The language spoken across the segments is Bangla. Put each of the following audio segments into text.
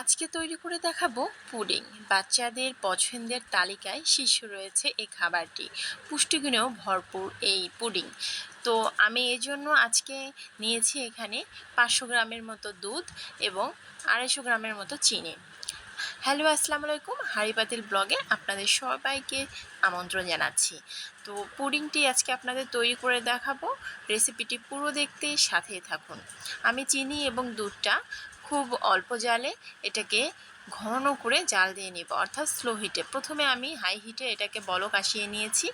আজকে তৈরি করে দেখাবো পুডিং। বাচ্চাদের পছন্দের তালিকায় শীর্ষ রয়েছে এই খাবারটি। পুষ্টিগুণেও ভরপুর এই পুডিং। তো আমি এই জন্য আজকে নিয়েছি এখানে পাঁচশো গ্রামের মতো দুধ এবং আড়াইশো গ্রামের মতো চিনি। হ্যালো, আসসালামু আলাইকুম। হাড়িপাতিল ব্লগে আপনাদের সবাইকে আমন্ত্রণ জানাচ্ছি। তো পুডিংটি আজকে আপনাদের তৈরি করে দেখাবো। রেসিপিটি পুরো দেখতে সাথেই থাকুন। আমি চিনি এবং দুধটা খুব অল্প জালে এটাকে ঘন করে জাল দিয়ে নিব, অর্থাৎ স্লো হিটে প্রথমে আমি হাই হিটে এটাকে বলক আসিয়ে নিয়েছি।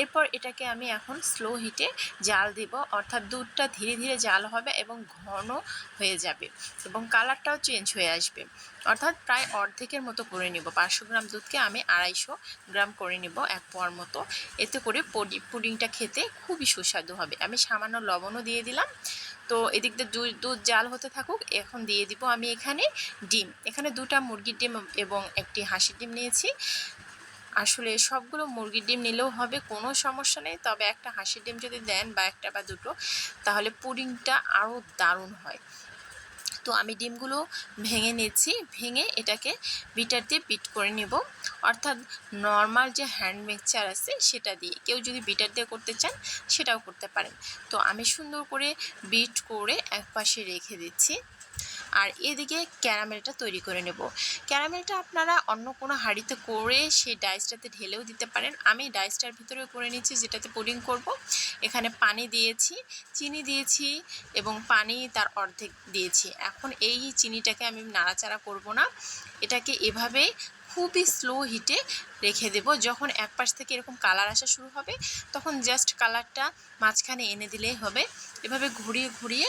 এরপর এটাকে আমি এখন স্লো হিটে জাল দিব, অর্থাৎ দুধটা ধীরে ধীরে জাল হবে এবং ঘন হয়ে যাবে এবং কালারটাও চেঞ্জ হয়ে আসবে। অর্থাৎ প্রায় অর্ধেকের মতো করে নিব। পাঁচশো গ্রাম দুধকে আমি আড়াইশো গ্রাম করে নিব এক পোয়ার মতো। এতে করে পুডিংটা খেতে খুবই সুস্বাদু হবে। আমি সামান্য লবণও দিয়ে দিলাম। তো এদিক দিয়ে দুধ দুধ জাল হতে থাকুক, এখন দিয়ে দিব আমি এখানে ডিম। এখানে দুটা মুরগির ডিম এবং একটি হাঁসির ডিম নিয়েছি। আসলে সবগুলো মুরগির ডিম নিলেও হবে, কোনো সমস্যা নেই। তবে একটা হাঁসির ডিম যদি দেন বা একটা বা দুটো, তাহলে পুডিংটা আরও দারুণ হয়। তো আমি ডিমগুলো ভেঙে নিচ্ছি ভেঙে এটাকে বিটার দিয়ে বিট করে নেব। অর্থাৎ নর্মাল যে হ্যান্ড মিক্সচার আছে সেটা দিয়ে। কেউ যদি বিটার দিয়ে করতে চান সেটাও করতে পারেন। তো আমি সুন্দর করে বিট করে এক পাশে রেখে দিচ্ছি। আর এদিকে ক্যারামেলটা তৈরি করে নেব। ক্যারামেলটা আপনারা অন্য কোনো হাঁড়িতে করে সেই ডাইসটাতে ঢেলেও দিতে পারেন। আমি ডাইসটার ভিতরেও করে নিয়েছি যেটাতে পুডিং করব। এখানে পানি দিয়েছি, চিনি দিয়েছি এবং পানি তার অর্ধেক দিয়েছি। এখন এই চিনিটাকে আমি নাড়াচাড়া করব না। এটাকে এভাবেই খুবই স্লো হিটে রেখে দেব। যখন এক পাশ থেকে এরকম কালার আসা শুরু হবে, তখন জাস্ট কালারটা মাঝখানে এনে দিলেই হবে। এভাবে ঘুরিয়ে ঘুরিয়ে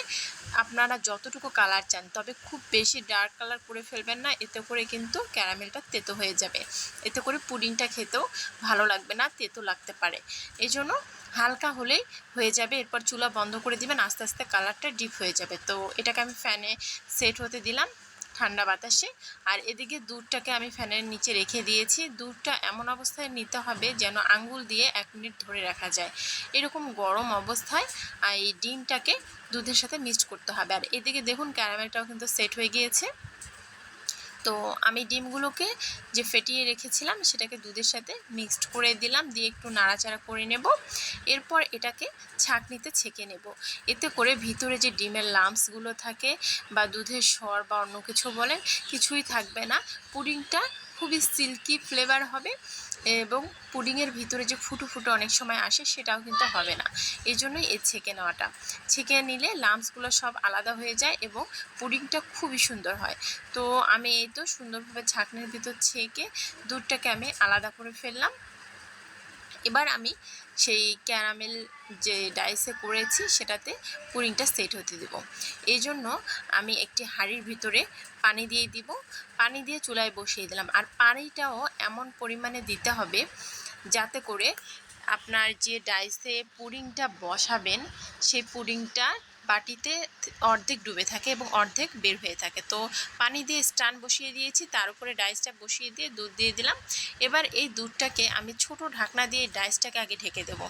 আপনারা যতটুকু কালার চান, তবে খুব বেশি ডার্ক কালার করে ফেলবেন না। এতে করে কিন্তু ক্যারামেলটা তেতো হয়ে যাবে। এতে করে পুডিংটা খেতেও ভালো লাগবে না, তেতো লাগতে পারে। এই জন্য হালকা হলেই হয়ে যাবে। এরপর চুলা বন্ধ করে দিবেন, আস্তে আস্তে কালারটা ডিপ হয়ে যাবে। তো এটাকে আমি ফ্যানে সেট হতে দিলাম। ঠান্ডা বাতাসে। আর এদিকে দুধটাকে আমি ফ্যানের নিচে রেখে দিয়েছি। দুধটা এমন অবস্থায় নিতে হবে যেন আঙ্গুল দিয়ে এক মিনিট ধরে রাখা যায়। এরকম গরম অবস্থায় এই ডিমটাকে দুধের সাথে মিক্সড করতে হবে। আর এদিকে দেখুন, ক্যারামেলটাও কিন্তু সেট হয়ে গিয়েছে। তো আমি ডিমগুলোকে যে ফেটিয়ে রেখেছিলাম সেটাকে দুধের সাথে মিক্সড করে দিলাম, দিয়ে একটু নাড়াচাড়া করে নেব। এরপর এটাকে ছাঁকনিতে ছেঁকে নেব। এতে করে ভিতরে যে ডিমের লাম্পসগুলো থাকে বা দুধের স্বর বা অন্য কিছু বলেন, কিছুই থাকবে না। পুডিংটা খুবই সিল্কি ফ্লেভার হবে এবং পুডিংয়ের ভিতরে যে ফুটো ফুটো অনেক সময় আসে সেটাও কিন্তু হবে না। এই জন্যই এ ছেঁকে নেওয়াটা। ছেঁকে নিলে লামসগুলো সব আলাদা হয়ে যায় এবং পুডিংটা খুবই সুন্দর হয়। তো আমি এই তো সুন্দরভাবে ঝাঁকনির ভিতর ছেঁকে দুধটাকে আমি আলাদা করে ফেললাম। এবার আমি সেই ক্যারামেল যে ডাইসে করেছি, সেটাতে পুরিংটা সেট হতে দেব। এই জন্য আমি একটি হাঁড়ির ভিতরে পানি দিয়ে দিব। পানি দিয়ে চুলায় বসিয়ে দিলাম। আর পানিটাও এমন পরিমাণে দিতে হবে যাতে করে আপনার যে ডাইসে পুডিংটা বসাবেন, সেই পুডিংটা বাটিতে অর্ধেক ডুবে থাকে এবং অর্ধেক বের হয়ে থাকে। তো পানি দিয়ে স্টান বসিয়ে দিয়েছি, তার উপরে ডাইসটা বসিয়ে দিয়ে দুধ দিয়ে দিলাম। এবার এই দুধটাকে আমি ছোট ঢাকনা দিয়ে ডাইসটাকে আগে ঢেকে দেব।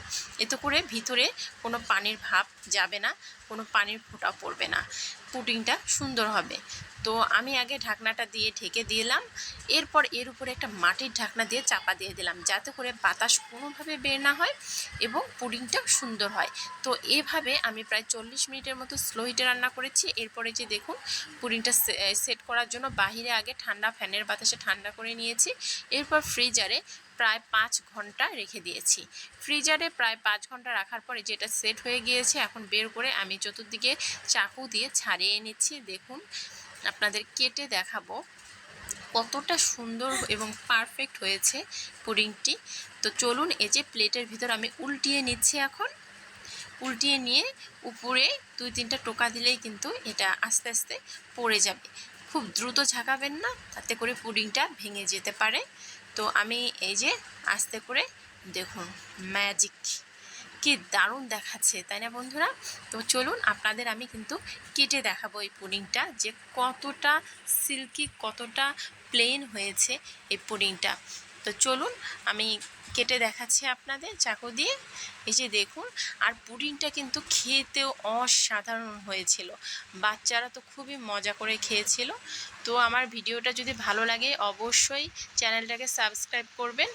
এতে করে ভিতরে কোনো পানির ভাব যাবে না, কোনো পানির ফোঁটা পড়বে না। পুডিংটা সুন্দর হবে। তো আমি আগে ঢাকনাটা দিয়ে ঢেকে দিলাম। এরপর এর উপরে একটা মাটির ঢাকনা দিয়ে চাপা দিয়ে দিলাম যাতে করে বাতাস কোনোভাবে বের না হয় এবং পুডিংটা সুন্দর হয়। তো এভাবে আমি প্রায় চল্লিশ মিনিটের মতো স্লো হিটে রান্না করেছি। এরপরে যে দেখুন, পুডিংটা সেট করার জন্য বাহিরে আগে ঠান্ডা ফ্যানের বাতাসে ঠান্ডা করে নিয়েছি। এরপর ফ্রিজারে প্রায় পাঁচ ঘণ্টা রেখে দিয়েছি। ফ্রিজারে প্রায় পাঁচ ঘণ্টা রাখার পরে যেটা সেট হয়ে গিয়েছে, এখন বের করে আমি চতুর্দিকে চাকু দিয়ে ছাড়িয়ে নিচ্ছি দেখুন, আপনাদের কেটে দেখাবো কতটা সুন্দর এবং পারফেক্ট হয়েছে পুডিংটি। তো চলুন, এই যে প্লেটের ভিতর আমি উল্টিয়ে নিচ্ছি এখন। উল্টিয়ে নিয়ে উপরে দুই তিনটা টোকা দিলেই কিন্তু এটা আস্তে আস্তে পড়ে যাবে। খুব দ্রুত ঝাঁকাবেন না, তাতে করে পুডিংটা ভেঙে যেতে পারে। তো আমি এই যে আস্তে করে দেখুন ম্যাজিক কি দারুণ দেখাচ্ছে, তাই না বন্ধুরা? তো চলুন আপনাদের আমি কিন্তু কেটে দেখাবো এই পুডিংটা যে কতটা সিল্কি কতটা প্লেন হয়েছে এই পুডিংটা তো চলুন, আমি কেটে দেখাচ্ছি আপনাদের, চাকু দিয়ে। এই যে দেখুন, আর পুডিংটা কিন্তু খেতেও অসাধারণ হয়েছিল। বাচ্চারা তো খুবই মজা করে খেয়েছিল। তো আমার ভিডিওটা যদি ভালো লাগে, অবশ্যই চ্যানেলটাকে সাবস্ক্রাইব করবেন।